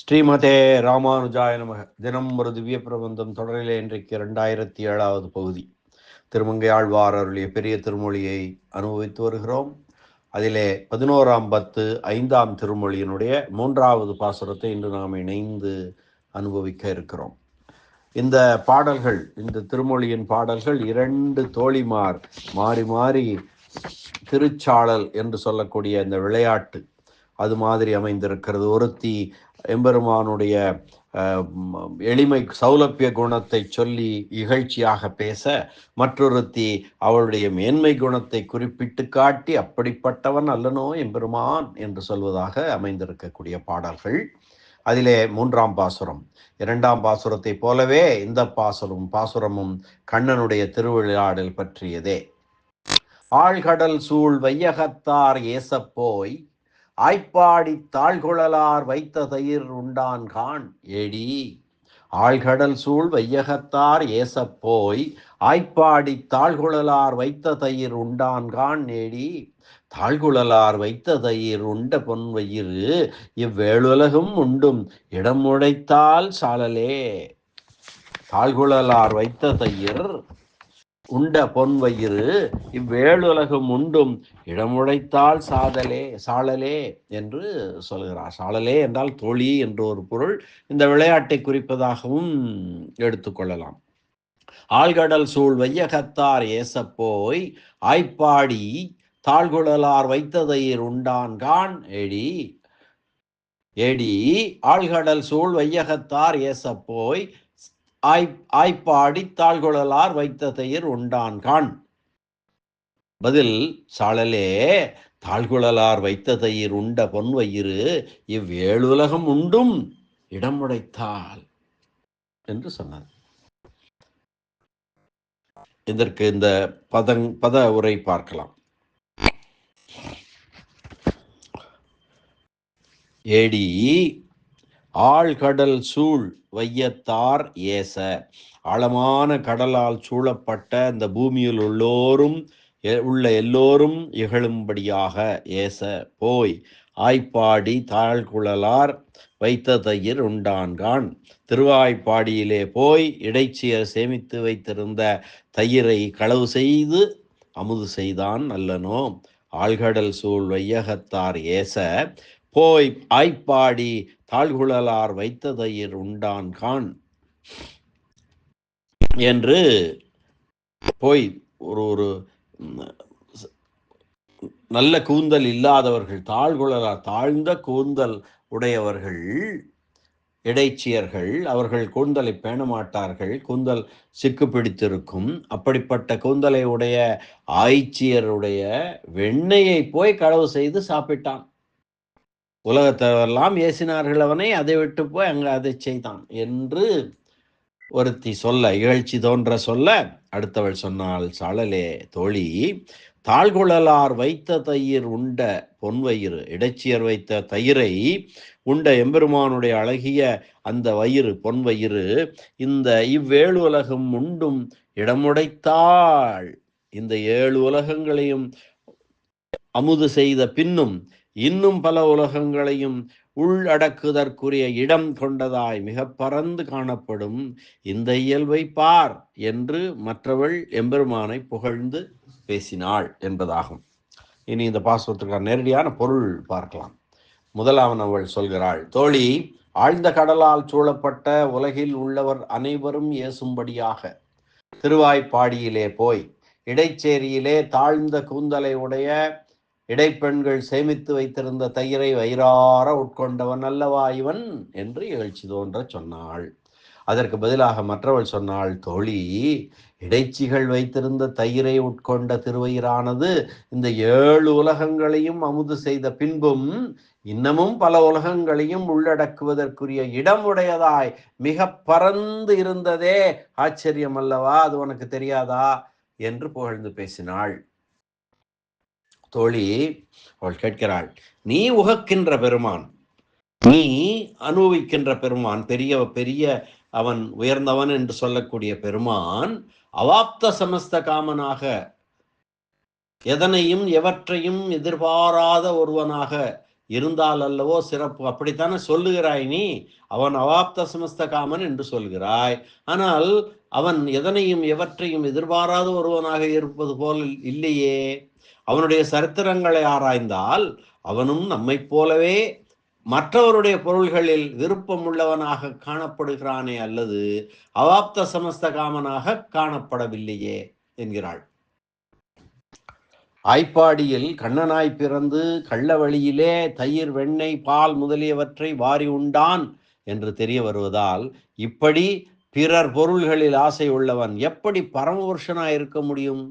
ஸ்ரீமதே ராமானுஜாய நமக. தினம் ஒரு திவ்ய பிரபந்தம் தொடரிலே இன்றைக்கு இரண்டாயிரத்தி ஏழாவது பகுதி. திருமங்கை ஆழ்வார் அருளிய பெரிய திருமொழியை அனுபவித்து வருகிறோம். அதிலே பதினோராம் பத்து ஐந்தாம் திருமொழியினுடைய மூன்றாவது பாசுரத்தை இன்று நாம் இணைந்து அனுபவிக்க இருக்கிறோம். இந்த பாடல்கள் இந்த திருமொழியின் பாடல்கள் இரண்டு தோழிமார் மாறி மாறி திருச்சாளல் என்று சொல்லக்கூடிய இந்த விளையாட்டு அது மாதிரி அமைந்திருக்கிறது. ஒருத்தி எம்பெருமானுடைய எளிமை சௌலபிய குணத்தை சொல்லி இகழ்ச்சியாக பேச மற்றொருத்தி அவளுடைய மேன்மை குணத்தை குறிப்பிட்டு காட்டி அப்படிப்பட்டவன் அல்லனோ எம்பெருமான் என்று சொல்வதாக அமைந்திருக்கக்கூடிய பாடல்கள். அதிலே மூன்றாம் பாசுரம். இரண்டாம் பாசுரத்தை போலவே இந்த பாசுரம் பாசுரமும் கண்ணனுடைய திருவிளையாடல் பற்றியதே. ஆழ்கடல் சூழ் வையகத்தார் ஏசப்போய் ஆய்ப்பாடி தாழ்குழலார் வைத்த தயிர் உண்டான் கான் ஏடி ஆழ்கடல் சூழ் வையகத்தார் ஏசப்போய் ஆய்ப்பாடி தாழ்குழலார் வைத்த தயிர் உண்டான் கான் நேடி தாழ்குழலார் வைத்த தயிர் உண்ட பொன் வயிறு இவ்வேளுலகும் உண்டும் இடம் உடைத்தால் சாலலே. தாழ்குழலார் வைத்த தயிர் உண்ட பொன் வயிறு இவ்வேழுலகம் உண்டும் இடமுழைத்தால் சாதலே சாழலே என்று சொல்கிறார். சாழலே என்றால் தோழி என்று ஒரு பொருள். இந்த விளையாட்டை குறிப்பதாகவும் எடுத்துக்கொள்ளலாம் ஆழ்கடல் சூழ் வையகத்தார் ஏசப்போய் ஆய்ப்பாடி தாழ்குழலார் வைத்ததையர் உண்டான்கான் எடி ஏடி ஆழ்கடல் சூழ் வையகத்தார் ஏசப்போய் ஆய் ஆய்ப்பாடி தாழ்குழலார் வைத்த தயிர் உண்டான்கான் பதில் சாழலே தாழ்குழலார் வைத்த தயிர் உண்ட பொன்வயிறு இவ்வேழுலகம் உண்டும் இடம் உடைத்தால் என்று சொன்னார். இதற்கு இந்த பதங் பத உரை பார்க்கலாம். ஏடி ஆழ்கடல் சூழ் வையத்தார் ஏச. ஆழமான கடலால் சூழப்பட்ட இந்த பூமியில் உள்ளோரும் உள்ள எல்லோரும் இகழும்படியாக ஏச போய் ஆய்ப்பாடி தாழ்குழலார் வைத்த தயிர் உண்டான்கான். திருவாய்ப்பாடியிலே போய் இடைச்சியர் சேமித்து வைத்திருந்த தயிரை களவு செய்து அமுது செய்தான் அல்லனோ ஆழ்கடல் சூழ் வையகத்தார் ஏச போய் ஆய்ப்பாடி தாழ்குழலார் வைத்ததையிர் உண்டான் கான் என்று போய் ஒரு ஒரு நல்ல கூந்தல் இல்லாதவர்கள் தாழ்குழலார் தாழ்ந்த கூந்தல் உடையவர்கள் இடைச்சியர்கள் அவர்கள் கூந்தலை பேண மாட்டார்கள் கூந்தல் சிக்கு பிடித்திருக்கும். அப்படிப்பட்ட கூந்தலை உடைய ஆய்ச்சியருடைய வெண்ணெயை போய் களவு செய்து சாப்பிட்டான். உலகத்தவரெல்லாம் ஏசினார்கள் அவனை அதை விட்டு போய் அங்கே அதை செய்தான் என்று ஒருத்தி சொல்ல இகழ்ச்சி தோன்ற சொல்ல அடுத்தவள் சொன்னாள் சாழலே தோழி தாழ்குழலார் வைத்த தயிர் உண்ட பொன்வயிறு இடைச்சியர் வைத்த தயிரை உண்ட எம்பெருமானுடைய அழகிய அந்த வயிறு பொன் வயிறு இந்த இவ்வேழு உலகம் உண்டும் இடமுடைத்தாள். இந்த ஏழு உலகங்களையும் அமுது செய்த பின்னும் இன்னும் பல உலகங்களையும் உள்ளடக்குதற்குரிய இடம் கொண்டதாய் மிக பறந்து காணப்படும் இந்த இயல்பை பார் என்று மற்றவள் எம்பெருமானை புகழ்ந்து பேசினாள் என்பதாகும். இனி இந்த பாசுரத்துக்கான நேரடியான பொருள் பார்க்கலாம். முதலாவன் அவள் சொல்கிறாள் தோழி ஆழ்ந்த கடலால் சூழப்பட்ட உலகில் உள்ளவர் அனைவரும் ஏசும்படியாக திருவாய்ப்பாடியிலே போய் இடைச்சேரியிலே தாழ்ந்த கூந்தலை உடைய இடைப்பெண்கள் சேமித்து வைத்திருந்த தயிரை வயிறார உட்கொண்டவன் அல்லவா இவன்? என்று இகழ்ச்சி தோன்ற சொன்னாள். அதற்கு பதிலாக மற்றவள் சொன்னாள் தோழி இடைச்சிகள் வைத்திருந்த தயிரை உட்கொண்ட திருவயிறானது இந்த ஏழு உலகங்களையும் அமுது செய்த பின்பும் இன்னமும் பல உலகங்களையும் உள்ளடக்குவதற்குரிய இடம் உடையதாய் மிக பறந்து இருந்ததே. ஆச்சரியம் அல்லவா அது உனக்கு தெரியாதா? என்று புகழ்ந்து பேசினாள். தோழி அவள் கேட்கிறாள் நீ உகக்கின்ற பெருமான் நீ அனுபவிக்கின்ற பெருமான் பெரிய பெரிய அவன் உயர்ந்தவன் என்று சொல்லக்கூடிய பெருமான் அவாப்த சமஸ்த காமனாக எதனையும் எவற்றையும் எதிர்பாராத ஒருவனாக இருந்தால் அல்லவோ சிறப்பு. அப்படித்தானே சொல்லுகிறாய் நீ? அவன் அவாப்த சமஸ்த காமன் என்று சொல்கிறாய். ஆனால் அவன் எதனையும் எவற்றையும் எதிர்பாராத ஒருவனாக இருப்பது போல் இல்லையே. அவனுடைய சரித்திரங்களை ஆராய்ந்தால் அவனும் நம்மைப் போலவே மற்றவருடைய பொருள்களில் விருப்பம் உள்ளவனாக காணப்படுகிறானே அல்லது அவாப்த சமஸ்த காமனாக காணப்படவில்லையே என்கிறாள். ஆய்ப்பாடியில் கண்ணனாய் பிறந்து கள்ள வழியிலே தயிர் வெண்ணெய் பால் முதலியவற்றை வாரி உண்டான் என்று தெரிய வருவதால் இப்படி பிறர் பொருள்களில் ஆசை உள்ளவன் எப்படி பரமபுருஷனாய் இருக்க முடியும்?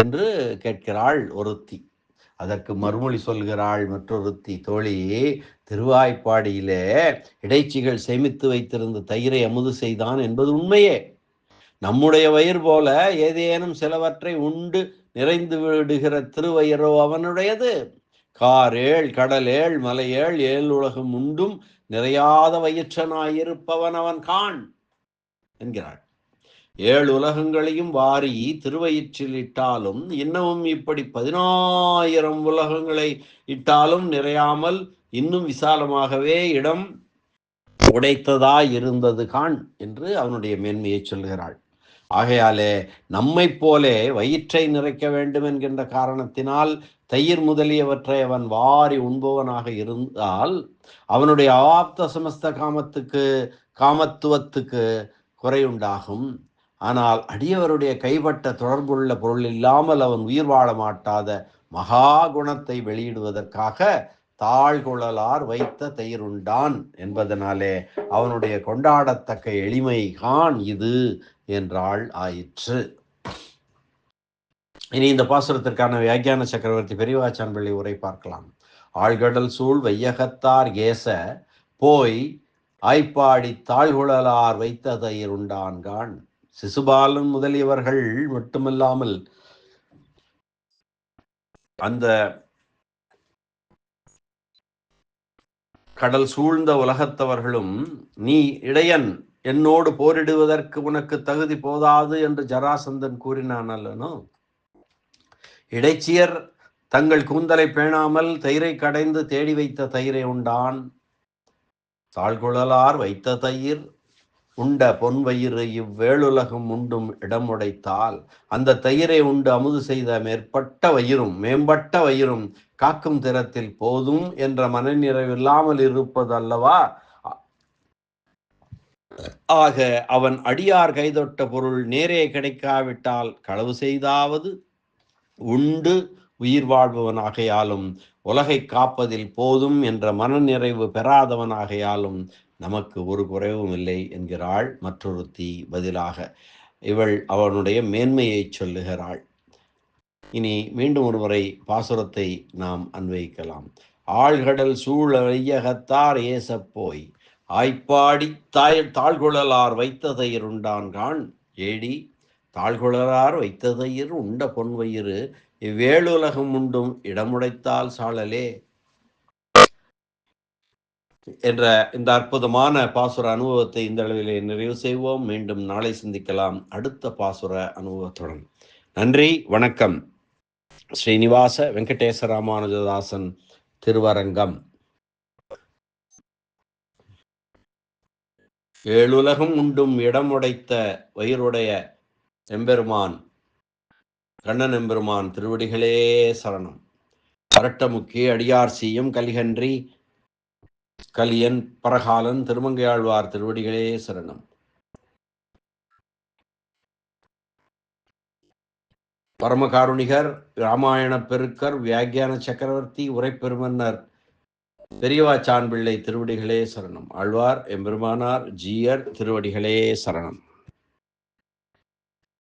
என்று கேட்கிறாள் ஒருத்தி. அதற்கு மறுமொழி சொல்கிறாள் மற்றொருத்தி. தோழி திருவாய்ப்பாடியிலே இடைச்சிகள் சேமித்து வைத்திருந்த தயிரை அமுது செய்தான் என்பது உண்மையே. நம்முடைய வயிறு போல ஏதேனும் சிலவற்றை உண்டு நிறைந்து விடுகிற திருவயிறோ அவனுடையது. காரேள் கடலேள் மலையேள் ஏழ் உலகம் உண்டும் நிறையாத வயிற்றனாயிருப்பவன் அவன் கான் என்கிறாள். ஏழு உலகங்களையும் வாரி திருவயிற்றில் இட்டாலும் இன்னமும் இப்படி பதினாயிரம் உலகங்களை இட்டாலும் நிறையாமல் இன்னும் விசாலமாகவே இடம் உடைத்ததா இருந்தது கான் என்று அவனுடைய மேன்மையை சொல்கிறாள் ஆகையாலே நம்மை போலே வயிற்றை நிறைக்க வேண்டும் என்கின்ற காரணத்தினால் தயிர் முதலியவற்றை அவன் வாரி உண்பவனாக இருந்தால் அவனுடைய அவாப்த சமஸ்த காமத்துக்கு காமத்துவத்துக்கு குறையுண்டாகும். ஆனால் அடியவருடைய கைப்பட்ட தொடர்புள்ள பொருள் இல்லாமல் அவன் உயிர் வாழ மாட்டாத மகா குணத்தை வெளியிடுவதற்காக தாழ்குழலார் வைத்த தயிருண்டான் என்பதனாலே அவனுடைய கொண்டாடத்தக்க எளிமை கான் இது என்றாள் ஆயிற்று. இனி இந்த பாசுரத்திற்கான வியாக்கியான சக்கரவர்த்தி பெரியவாச்சான்பிள்ளை உரை பார்க்கலாம். ஆழ்கடல் சூழ் வையகத்தார் ஏச போய் ஆய்ப்பாடி தாழ்குழலார் வைத்த தயிருண்டான்கான். சிசுபாலன் முதலியவர்கள் மட்டுமல்லாமல் அந்த கடல் சூழ்ந்த உலகத்தவர்களும் நீ இடையன் என்னோடு போரிடுவதற்கு உனக்கு தகுதி போதாது என்று ஜராசந்தன் கூறினான் அல்லனோ இடைச்சியர் தங்கள் கூந்தலை பேணாமல் தயிரை கடைந்து தேடி வைத்த தயிரை உண்டான். தாழ்குழலார் வைத்த தயிர் உண்ட பொன் வயிறு இவ்வேளுலகம் உண்டும் இடம் உடைத்தால் அந்த தயிரை உண்டு அமுது செய்த மேற்பட்ட வயிறும் மேம்பட்ட வயிறும் காக்கும் திறத்தில் போதும் என்ற மனநிறைவில்லாமல் இருப்பது அல்லவா ஆக அவன் அடியார் கைதொட்ட பொருள் நேரே கிடைக்காவிட்டால் களவு செய்தாவது உண்டு உயிர் வாழ்பவன் ஆகையாலும் உலகை காப்பதில் போதும் என்ற மனநிறைவு பெறாதவனாகையாலும் நமக்கு ஒரு குறைவும் இல்லை என்கிறாள் மற்றொருத்தி பதிலாக. இவள் அவனுடைய மேன்மையை சொல்லுகிறாள். இனி மீண்டும் ஒருமுறை பாசுரத்தை நாம் அன்வயிக்கலாம். ஆழ்கடல் சூழ வையகத்தார் ஏசப் போய் ஆய்ப்பாடி தாய் தாழ்குழலார் வைத்ததையர் கான் ஏடி தாழ்குழலார் வைத்ததையர் உண்ட பொன்வயிறு இவ்வேழுலகம் உண்டும் இடமுடைத்தால் சாழலே என்ற இந்த அற்புதமான பாசுர அனுபவத்தை இந்த அளவிலே நிறைவு செய்வோம். மீண்டும் நாளை சிந்திக்கலாம். அடுத்த பாசுர அனுபவத்துடன். நன்றி வணக்கம். ஸ்ரீனிவாச வெங்கடேச ராமானுஜதாசன் திருவரங்கம். ஏழுலகம் உண்டும் இடமுடைத்த வயிறுடைய எம்பெருமான் கண்ணன் எம்பெருமான் திருவடிகளே சரணம். அரட்டமுக்கி அடியார் சீயம் கலிகன்றி கலியன் பரகாலன் திருமங்கையாழ்வார் திருவடிகளே சரணம். பரமகாருணிகர் ராமாயண பெருக்கர் வியாக்கியான சக்கரவர்த்தி உரைப்பெருமன்னர் பெரியவாச்சான் பிள்ளை திருவடிகளே சரணம். ஆழ்வார் எம்பெருமானார் ஜீயர் திருவடிகளே சரணம்.